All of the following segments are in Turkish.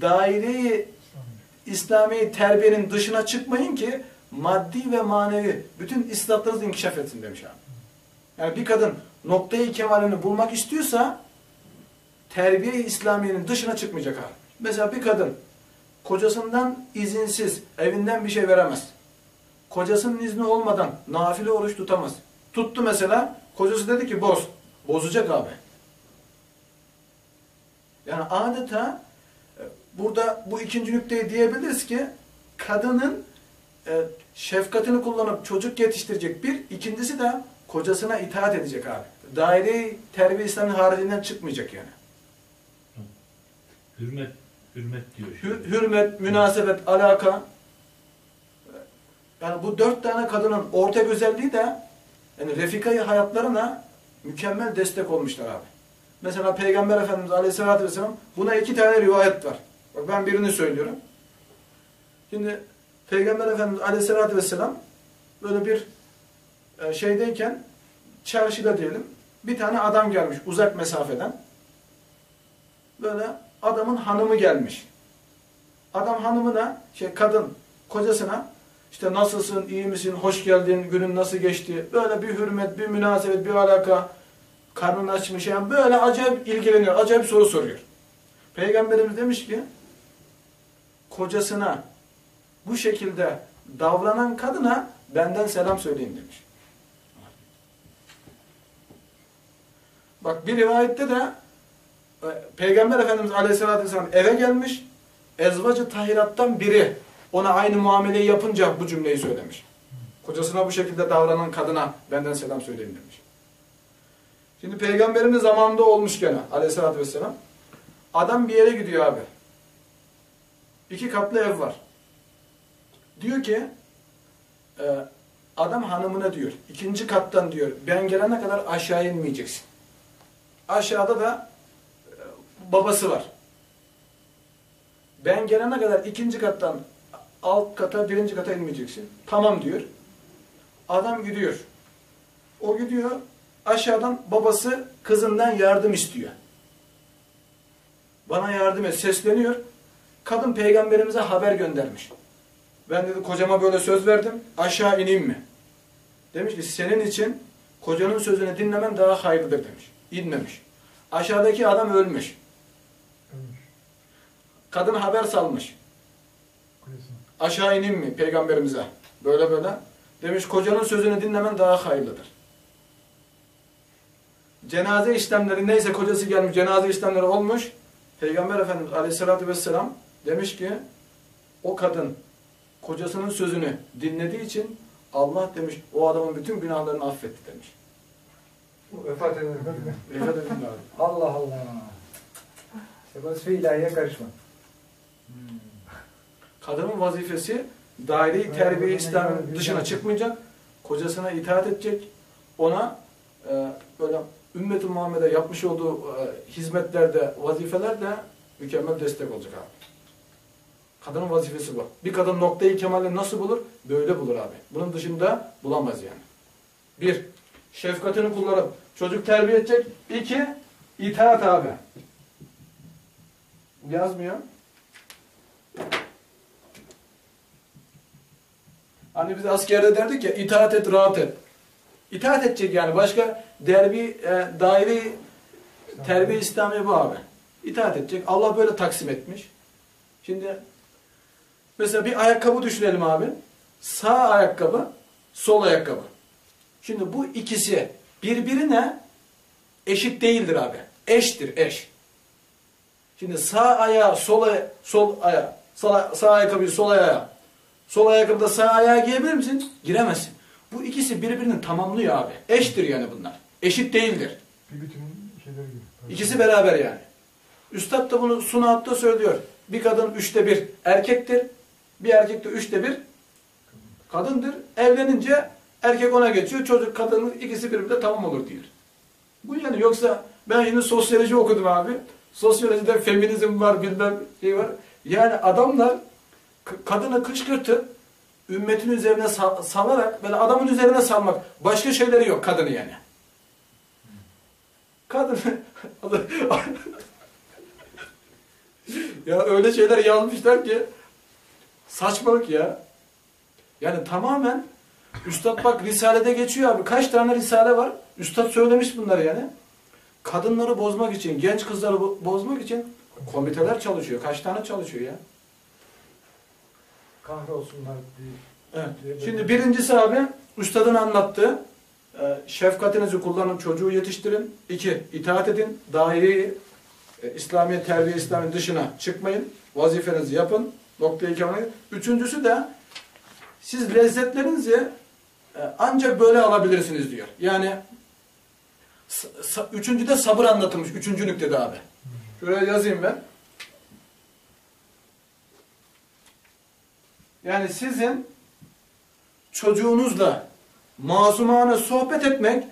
daireyi İslami terbiyenin dışına çıkmayın ki maddi ve manevi bütün istatlarınız inkişaf etsin demiş abi. Yani bir kadın noktayı kemalini bulmak istiyorsa terbiye İslamiye'nin dışına çıkmayacak abi. Mesela bir kadın kocasından izinsiz evinden bir şey veremez. Kocasının izni olmadan nafile oruç tutamaz. Tuttu mesela, kocası dedi ki boz. Bozacak abi. Yani adeta burada bu ikinci nükteyi diyebiliriz ki kadının e, şefkatini kullanıp çocuk yetiştirecek bir, ikincisi de kocasına itaat edecek abi. Daire terbiye İslam'ın haricinden çıkmayacak yani. Hürmet, hürmet diyor. Hür- hürmet, münasebet, alaka. Yani bu dört tane kadının ortak özelliği de yani refikayı hayatlarına mükemmel destek olmuşlar abi. Mesela Peygamber Efendimiz Aleyhisselatü Vesselam buna iki tane rivayet var. Bak ben birini söylüyorum. Şimdi Peygamber Efendimiz Aleyhisselatü Vesselam böyle bir e, şeydeyken çarşıda diyelim bir tane adam gelmiş uzak mesafeden. Böyle adamın hanımı gelmiş. Adam hanımına, şey kadın kocasına işte nasılsın, iyi misin, hoş geldin, günün nasıl geçti? Böyle bir hürmet, bir münasebet, bir alaka, karnın açmış yani böyle acayip ilgileniyor, acayip soru soruyor. Peygamberimiz demiş ki kocasına bu şekilde davranan kadına benden selam söyleyin demiş. Bak bir rivayette de e, Peygamber Efendimiz Aleyhisselatü Vesselam eve gelmiş. Ezvacı tahirattan biri ona aynı muameleyi yapınca bu cümleyi söylemiş. Kocasına bu şekilde davranan kadına benden selam söyleyin demiş. Şimdi Peygamberimiz zamanında olmuş gene Aleyhisselatü Vesselam. Adam bir yere gidiyor abi. İki katlı ev var. Diyor ki e, adam hanımına diyor ikinci kattan diyor ben gelene kadar aşağı inmeyeceksin. Aşağıda da e, babası var. Ben gelene kadar ikinci kattan alt kata, birinci kata inmeyeceksin. Tamam diyor. Adam gidiyor. O gidiyor. Aşağıdan babası kızından yardım istiyor. Bana yardım et. Sesleniyor. Kadın peygamberimize haber göndermiş. Ben dedi kocama böyle söz verdim. Aşağı ineyim mi? Demiş ki senin için kocanın sözünü dinlemen daha hayırlıdır demiş. İnmemiş. Aşağıdaki adam ölmüş. Kadın haber salmış. Aşağı ineyim mi peygamberimize? Böyle böyle. Demiş kocanın sözünü dinlemen daha hayırlıdır. Cenaze işlemleri neyse kocası gelmiş cenaze işlemleri olmuş. Peygamber Efendimiz Aleyhisselatü Vesselam demiş ki o kadın kocasının sözünü dinlediği için Allah demiş o adamın bütün günahlarını affetti demiş. Vefat eden. Vefat edin abi. Allah Allah. Vazife ilahiye karışma. Kadının vazifesi daire-i terbiye İslam'ın dışına çıkmayacak, kocasına itaat edecek, ona e, böyle ümmet-i Muhammed'e yapmış olduğu e, hizmetlerde, vazifelerde mükemmel destek olacak abi. Kadının vazifesi bu. Bir kadın noktayı kemali nasıl bulur? Böyle bulur abi. Bunun dışında bulamaz yani. Bir, şefkatini kullanıp çocuk terbiye edecek. İki, itaat abi. Yazmıyor. Hani biz askerde derdik ya itaat et, rahat et. İtaat edecek yani. Başka derbi, e, daire terbiye İslami bu abi. İtaat edecek. Allah böyle taksim etmiş. Şimdi mesela bir ayakkabı düşünelim abi. Sağ ayakkabı, sol ayakkabı. Şimdi bu ikisi birbirine eşit değildir abi. Eştir, eş. Şimdi sağ ayağı, sol, aya, sol ayağı, sağ, sağ ayakkabıyı sol ayağa, sol ayakkabıda sağ ayağı giyebilir misin? Giremezsin. Bu ikisi birbirini tamamlıyor abi. Eştir yani bunlar. Eşit değildir. Bir bütün şeyleri gibi. İkisi beraber yani. Üstad da bunu sunatta söylüyor. Bir kadın üçte bir erkektir. Bir erkek de üçte bir kadındır. Evlenince erkek ona geçiyor. Çocuk kadının ikisi birbirine tamam olur diyor. Bu yani yoksa ben yine sosyoloji okudum abi. Sosyolojide feminizm var bilmem şey var. Yani adamlar kadını kışkırtıp ümmetin üzerine sal salarak böyle adamın üzerine salmak başka şeyleri yok kadını yani. Kadın ya öyle şeyler yazmışlar ki saçmalık ya. Yani tamamen Üstad bak Risale'de geçiyor abi. Kaç tane Risale var? Üstad söylemiş bunları yani. Kadınları bozmak için, genç kızları bo- bozmak için komiteler çalışıyor. Kaç tane çalışıyor ya? Kahrolsunlar diye. Evet. Şimdi birincisi abi üstadın anlattığı e, şefkatinizi kullanın, çocuğu yetiştirin. İki, itaat edin. Daireyi e, İslami terbiye İslam'ın dışına çıkmayın. Vazifenizi yapın. Noktayı kemal Üçüncüsü de siz lezzetlerinizi e, ancak böyle alabilirsiniz diyor. Yani sa- sa- üçüncü de sabır anlatılmış. Üçüncü nüktede abi. Şuraya yazayım ben. Yani sizin çocuğunuzla masumane sohbet etmek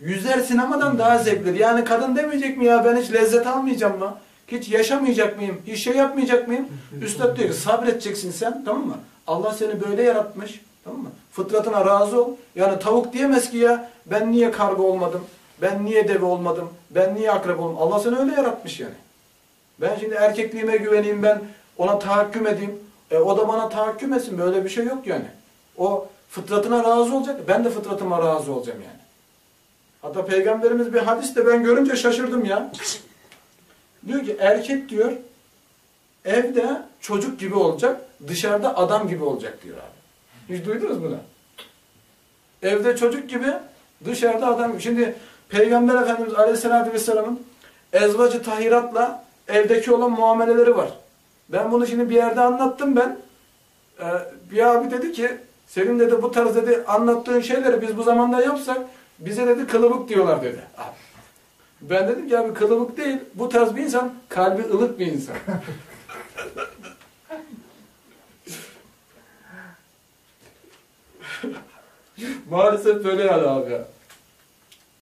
yüzer sinemadan daha zevklidir. Yani kadın demeyecek mi ya ben hiç lezzet almayacağım mı? Hiç yaşamayacak mıyım? Hiç şey yapmayacak mıyım? Üstad diyor ki sabredeceksin sen tamam mı? Allah seni böyle yaratmış tamam mı? Fıtratına razı ol. Yani tavuk diyemez ki ya ben niye karga olmadım? Ben niye deve olmadım? Ben niye akrep olmadım? Allah seni öyle yaratmış yani. Ben şimdi erkekliğime güveneyim ben ona tahakküm edeyim. E, o da bana tahakküm etsin. Böyle bir şey yok yani. O fıtratına razı olacak. Ben de fıtratıma razı olacağım yani. Hatta peygamberimiz bir hadiste ben görünce şaşırdım ya. Diyor ki erkek diyor evde çocuk gibi olacak, dışarıda adam gibi olacak diyor abi. Hiç duydunuz bunu? Evde çocuk gibi, dışarıda adam gibi. Şimdi Peygamber Efendimiz Aleyhisselatü Vesselam'ın ezvacı tahiratla evdeki olan muameleleri var. Ben bunu şimdi bir yerde anlattım ben. Ee, bir abi dedi ki senin dedi bu tarz dedi anlattığın şeyleri biz bu zamanda yapsak bize dedi kılıbık diyorlar dedi. Abi. Ben dedim ki abi kılıbık değil bu tarz bir insan kalbi ılık bir insan. Maalesef böyle yani abi.